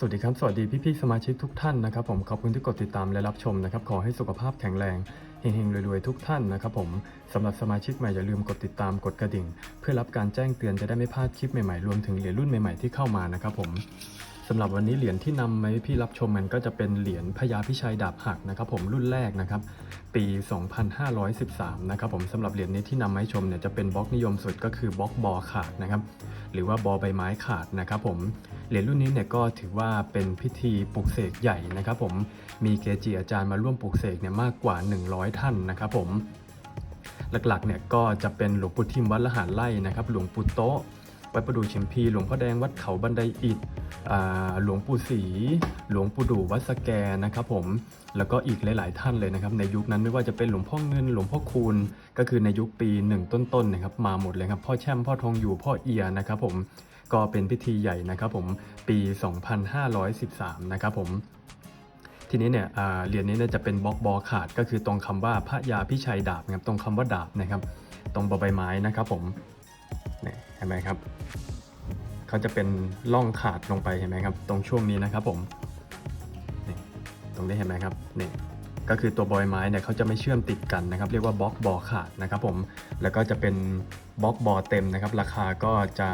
สวัสดีครับ สวัสดีพี่ๆสมาชิกทุกท่านนะครับผมขอบคุณที่กดติดตามและรับชมนะครับขอให้สุขภาพแข็งแรงเฮงๆรวยๆทุกท่านนะครับผมสำหรับสมาชิกใหม่อย่าลืมกดติดตามกดกระดิ่ง เพื่อรับการแจ้งเตือนจะได้ไม่พลาดคลิปใหม่ๆรวมถึงเหรียญรุ่นใหม่ๆที่เข้ามานะครับผมสำหรับวันนี้เหรียญที่นำมาให้พี่รับชมมันก็จะเป็นเหรียญพญาพิชัยดาบหักนะครับผมรุ่นแรกนะครับ ปี 2513 นะครับผมสำหรับเหรียญนี้ที่นำมาให้ชมเนี่ยจะเป็นบล็อกนิยมสุดก็คือบล็อกบอขาดนะครับ หรือว่าบอใบไม้ขาดนะครับผมเหรียญรุ่นนี้เนี่ยก็ถือว่าเป็นพิธีปลุกเสกใหญ่นะครับผมมีเกจิอาจารย์มาร่วมปลุกเสกเนี่ยมากกว่า 100 ท่านนะครับผมหลักๆเนี่ยก็จะเป็นหลวงปู่ทิมวัดละหารไร่นะครับ หลวงปู่โต๊ะ วัดประดูชิมพีหลวงพ่อแดงวัดเขาบันไดอิฐหลวงปู่ศรีหลวงปู่ดูวัดสแกนะครับผมแล้วก็อีกหลาย ๆ ท่านเลยนะครับ ในยุคนั้นไม่ว่าจะเป็นหลวงพ่อเงินหลวงพ่อคูณ ก็คือในยุคปีหนึ่งต้น ๆ นะครับ มาหมดเลยครับ พ่อแช่มพ่อทองอยู่พ่อเอียนะครับผมก็เป็นพิธีใหญ่นะครับผมปี 2513 นะครับผมทีนี้เนี่ยเหรียญนี้เนี่ยจะเป็นบล็อกบอขาดก็คือตรงคำว่าพระยาพิชัยดาบนะครับตรงคำว่าดาบนะครับ ตรงบใบไม้นะครับผม เห็นไหมครับเขาจะเป็นร่องขาดลงไปเห็นไหมครับ ตรงช่วงนี้นะครับผมนี่ตรงนี้เห็นไหมครับนี่ก็คือตัวบอยไม้เนี่ยเขาจะไม่เชื่อมติดกันนะครับ เรียกว่าบล็อกบอขาดนะครับผมแล้วก็จะเป็นบล็อกบอเต็มนะครับ ราคาก็จะ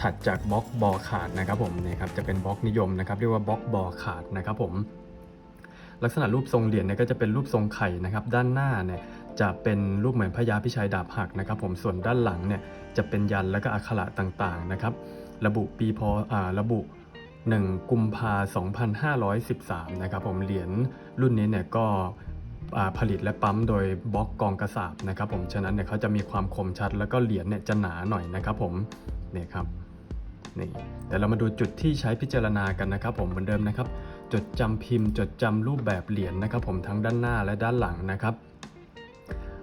ถัดจากบล็อกบอขาดนะครับผมนี่ครับจะเป็นบล็อกนิยมนะครับ เรียกว่าบล็อกบอขาดนะครับผมลักษณะรูปทรงเหรียญเนี่ยก็จะเป็นรูปทรงไข่นะครับ ด้านหน้าเนี่ย จะเป็นรูปเหมือนพญาพิชัยดาบหักนะครับ ผมส่วนด้านหลังเนี่ยจะเป็นยันและก็อักขระต่างๆนะครับ ระบุปีพออระบุ 1 กุมภา2513 นะครับ ผมเหรียญรุ่นนี้เนี่ยก็ผลิตและปั๊มโดยบล็อกกองกระสาบนะครับ ผมฉะนั้นเนี่ยเขาจะมีความคมชัด แล้วก็เหรียญเนี่ยจะหนาหน่อยนะครับ ผมนี่ครับนี่เดี๋ยวเรามาดูจุดที่ใช้พิจารณากันนะครับ ผมเหมือนเดิมนะครับ จดจำพิมพ์ จดจำรูปแบบเหรียญนะครับ ผมทั้งด้านหน้าและด้านหลังนะครับ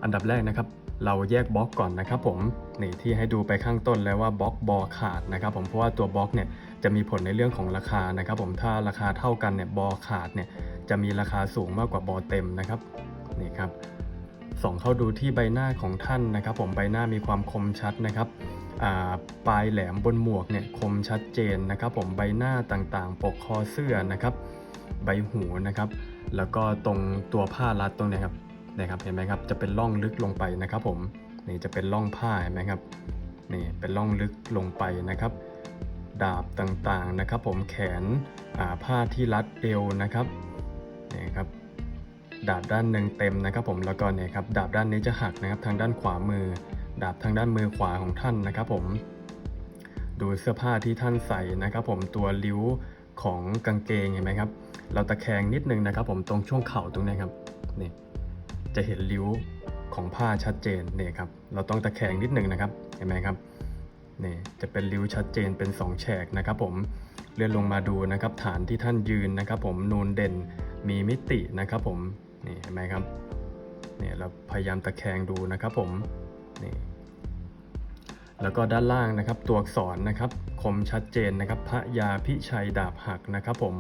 อันดับแรกนะครับ เราแยกบล็อกก่อนนะครับผมนี่ที่ให้ดูไปข้างต้นแล้วว่าบล็อกบอขาดนะครับผมเพราะว่าตัวบล็อกเนี่ยจะมีผลในเรื่องของราคานะครับ ผมถ้าราคาเท่ากันเนี่ยบอขาดเนี่ยจะมีราคาสูงมากกว่าบอเต็มนะครับนี่ครับส่องเข้าดูที่ใบหน้าของท่านนะครับ ผมใบหน้ามีความคมชัดนะครับปลายแหลมบนหมวกเนี่ยคมชัดเจนนะครับ ผมใบหน้าต่างๆ ปกคอเสื้อนะครับ ใบหูนะครับ แล้วก็ตรงตัวผ้ารัดตรงเนี้ยครับ นะครับเห็นไหมครับจะเป็นร่องลึกลงไปนะครับ ผมนี่จะเป็นร่องผ้าเห็นไหมครับนี่เป็นร่องลึกลงไปนะครับ ดาบต่างๆนะครับ ผมแขนผ้าที่รัดเอวนะครับนี่ครับดาบด้านหนึ่งเต็มนะครับ ผมแล้วก็เนี่ยครับดาบด้านนี้จะหักนะครับทางด้านขวามือ ดาบทางด้านมือขวาของท่านนะครับ ผมดูเสื้อผ้าที่ท่านใส่นะครับ ผมตัวริ้วของกางเกงเห็นไหมครับ เราตะแคงนิดนึงนะครับ ผมตรงช่วงเข่าตรงนี้ครับนี่ จะเห็นริ้วของผ้าชัดเจนนี่ครับ เราต้องตะแคงนิดนึงนะครับ เห็นไหมครับนี่จะเป็นริ้วชัดเจนเป็นสองแฉกนะครับ ผมเลื่อนลงมาดูนะครับ ฐานที่ท่านยืนนะครับ ผมนูนเด่นมีมิตินะครับผมนี่เห็นไหมครับเนี่ยเราพยายามตะแคงดูนะครับ ผมนี่แล้วก็ด้านล่างนะครับ ตัวอักษรนะครับคมชัดเจนนะครับ พระยาพิชัยดาบหักนะครับ ผม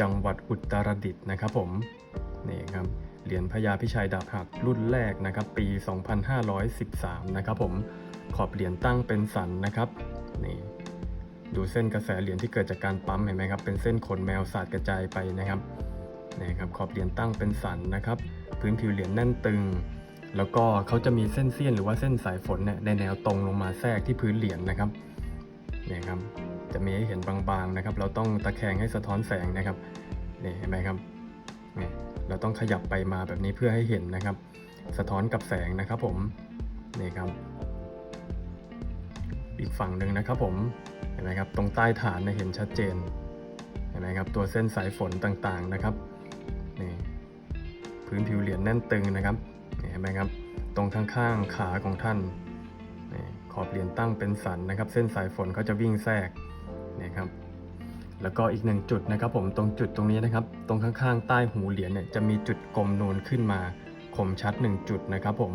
จังหวัดอุตรดิตถ์นะครับ ผมนี่ครับ เหรียญพระยาพิชัยดาบหักรุ่นแรกนะครับ ปี 2513 นะครับผมขอบเหรียญตั้งเป็นสันนะครับนี่ดูเส้นกระแสเหรียญที่เกิดจากการปั๊มเห็นไหมครับ เป็นเส้นขนแมวสาดกระจายไปนะครับนี่ครับขอบเหรียญตั้งเป็นสันนะครับ พื้นผิวเหรียญแน่นตึง แล้วก็เขาจะมีเส้นเสี้ยนหรือว่าเส้นสายฝนเนี่ยในแนวตรงลงมาแทรกที่พื้นเหรียญนะครับนี่ครับจะมีให้เห็นบางๆนะครับ เราต้องตะแคงให้สะท้อนแสงนะครับนี่เห็นไหมครับนี่ เราต้องขยับไปมาแบบนี้เพื่อให้เห็นนะครับ สะท้อนกับแสงนะครับผมนี่ครับ อีกฝั่งหนึ่งนะครับผมเห็นไหมครับตรงใต้ฐานเนี่ยเห็นชัดเจนเห็นไหมครับตัวเส้นสายฝนต่างๆนะครับนี่พื้นผิวเหรียญแน่นตึงนะครับเห็นไหมครับ ตรงข้างๆขาของท่านนี่ขอบเหรียญตั้งเป็นสันนะครับ เส้นสายฝนเขาจะวิ่งแทรกนี่ครับ แล้วก็อีกหนึ่งจุดนะครับผมตรงจุดตรงนี้นะครับ ตรงข้างๆ ใต้หูเหรียญเนี่ยจะมีจุดกลมนูนขึ้นมาคมชัดหนึ่งจุดนะครับผม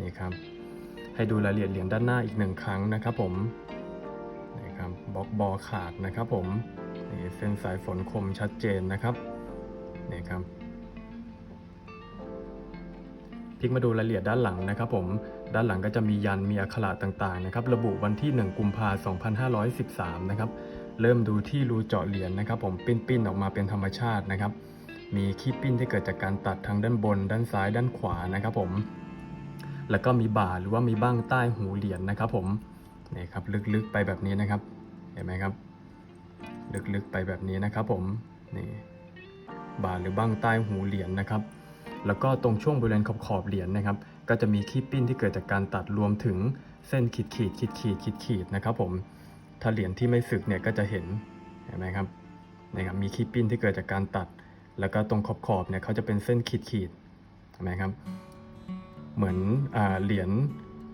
นี่ครับ ให้ดูรายละเอียดเหรียญด้านหน้าอีกหนึ่งครั้งนะครับผมนี่ครับบล็อกบอขาดนะครับผมนี่เส้นสายฝนคมชัดเจนนะครับนี่ครับพลิกมาดูรายละเอียดด้านหลังนะครับผม ด้านหลังก็จะมียันมีอักขระต่างๆนะครับ ระบุวันที่ 1 กุมภาพันธ์ 2513 นะครับ เริ่มดูที่รูเจาะเหรียญนะครับ ผมปิ้นๆออกมาเป็นธรรมชาตินะครับ มีขี้ปิ้นที่เกิดจากการตัดทางด้านบน ด้านซ้าย ด้านขวานะครับ ผม แล้วก็มีบ่าหรือว่ามีบ้างใต้หูเหรียญนะครับ ผมนี่ครับลึกๆไปแบบนี้นะครับ เห็นไหมครับ ลึกๆไปแบบนี้นะครับ ผมนี่บ่าหรือบ้างใต้หูเหรียญนะครับแล้วก็ตรงช่วงบริเวณขอบขอบเหรียญนะครับ ก็จะมีขี้ปิ้นที่เกิดจากการตัดรวมถึงเส้นขีดขีดขีดขีดขีดขีดนะครับผม ถ้าเหรียญที่ไม่สึกเนี่ยก็จะเห็นเห็นไหมครับนะครับมีขี้ปิ้นที่เกิดจากการตัด แล้วก็ตรงขอบขอบเนี่ยเขาจะเป็นเส้นขีดขีดเห็นไหมครับ เหมือนอเหรียญ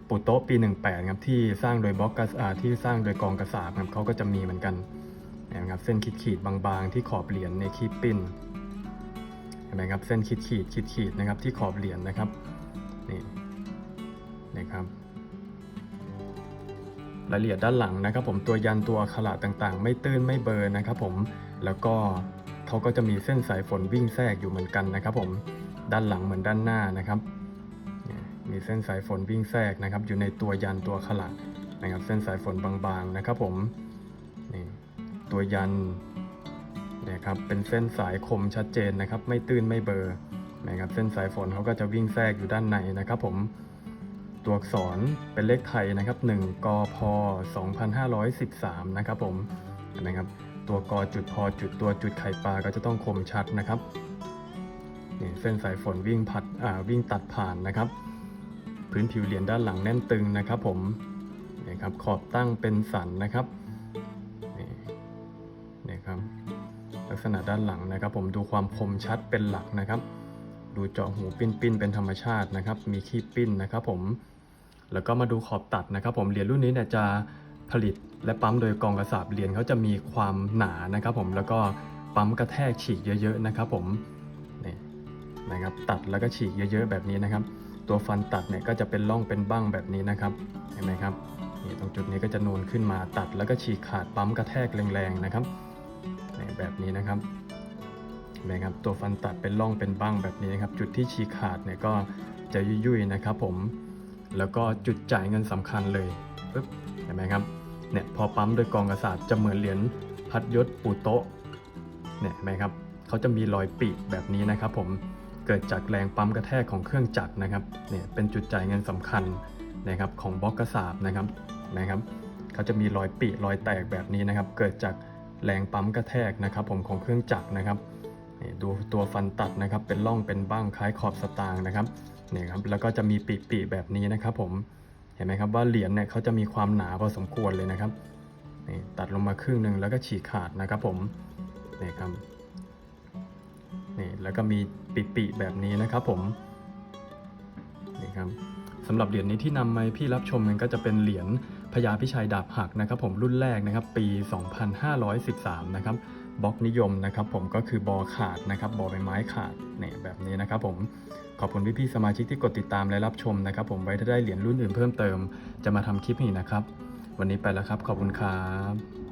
ปุโตปี 18ครับที่สร้างโดยบล็อกกาที่สร้างโดยกองกระสาบครับเขาก็จะมีเหมือนกันนะครับเส้นขีดขีดบางๆ ที่ขอบเหรียญในขีดปิ้นเห็นไหมครับเส้นขีดขีดขีดขีดนะครับที่ขอบเหรียญนะครับนี่นะครับ รายละเอียดด้านหลังนะครับผมตัวยันตัวอักขระต่างๆ ไม่ตื้นไม่เบอร์นะครับผมแล้วก็เขาก็จะมีเส้นสายฝนวิ่งแทรกอยู่เหมือนกันนะครับผมด้านหลังเหมือนด้านหน้านะครับ มีเส้นสายฝนวิ่งแทรกนะครับ อยู่ในตัวยันตัวขลักนะครับ เส้นสายฝนบางๆนะครับผมนี่ตัวยันนะครับเป็นเส้นสายคมชัดเจนนะครับ ไม่ตื้นไม่เบอร์นะครับ เส้นสายฝนเขาก็จะวิ่งแทรกอยู่ด้านในนะครับ ผม ตัวอักษรเป็นเลขไทยนะครับ 1 กพ 2513 นะครับผมเห็นไหมครับ ตัวกจุดพจุดตัวจุดไข่ปลาก็จะต้องคมชัดนะครับนี่เส้นสายฝนวิ่งพัดอ่าวิ่งตัดผ่านนะครับ พื้นผิวเหรียญด้านหลังแน่นตึงนะครับ ผมนี่ครับขอบตั้งเป็นสันนะครับนี่นี่ครับลักษณะด้านหลังนะครับ ผมดูความคมชัดเป็นหลักนะครับ ดูเจาะหูปิ้นปิ้นๆเป็นธรรมชาตินะครับ มีขี้ปิ้นนะครับ ผม แล้วก็มาดูขอบตัดนะครับ ผมเหรียญรุ่นนี้เนี่ยจะผลิตและปั๊มโดยกองกระสาบเหรียญเขาจะมีความหนานะครับ ผมแล้วก็ปั๊มกระแทกฉีกเยอะๆนะครับ ผมนี่นะครับตัดแล้วก็ฉีกเยอะ ๆ แบบนี้นะครับ ตัวฟันตัดเนี่ยก็จะเป็นร่องเป็นบ้างแบบนี้นะครับเห็นไหมครับนี่ตรงจุดนี้ก็จะนูนขึ้นมาตัดแล้วก็ฉีกขาดปั๊มกระแทกแรงๆนะครับนี่แบบนี้นะครับเห็นไหมครับตัวฟันตัดเป็นร่องเป็นบ้างแบบนี้นะครับ จุดที่ฉีกขาดเนี่ยก็จะยุ่ยๆนะครับ ผม แล้วก็จุดจ่ายเงินสำคัญเลยปึ๊บเห็นไหมครับเนี่ยพอปั๊มโดยกองกระสาบจะเหมือนเหรียญพัดยศปูโตะเนี่ยเห็นไหมครับเขาจะมีรอยปีกแบบนี้นะครับ ผมเกิดจากแรงปั๊มกระแทกของเครื่องจักรนะครับเนี่ยเป็นจุดจ่ายเงินสำคัญนะครับของบล็อกกระสาบนะครับนะครับเขาจะมีรอยปีรอยแตกแบบนี้นะครับ เกิดจากแรงปั๊มกระแทกนะครับ ผมของเครื่องจักรนะครับนี่ดูตัวฟันตัดนะครับ เป็นร่องเป็นบ้างคล้ายขอบสตางค์นะครับ เนี่ยครับแล้วก็จะมีปีปีๆแบบนี้นะครับผมเห็นไหมครับว่าเหรียญเนี่ยเขาจะมีความหนาพอสมควรเลยนะครับนี่ตัดลงมาครึ่งหนึ่งแล้วก็ฉีกขาดนะครับผมนี่ครับนี่แล้วก็มีปิๆแบบนี้นะครับผมนี่ครับสำหรับเหรียญนี้ที่นำมาพี่รับชมกันก็จะเป็นเหรียญพญาพิชัยดาบหักนะครับผมรุ่นแรกนะครับปี 2513 นะครับ บล็อกนิยมนะครับผมก็คือบอขาดนะครับบอใบไม้ขาดเนี่ยแบบนี้นะครับผมขอบคุณพี่ๆสมาชิกที่กดติดตามและรับชมนะครับ ผมไว้ถ้าได้เหรียญรุ่นอื่นเพิ่มเติม จะมาทำคลิปนี้นะครับ วันนี้ไปแล้วครับ ขอบคุณครับ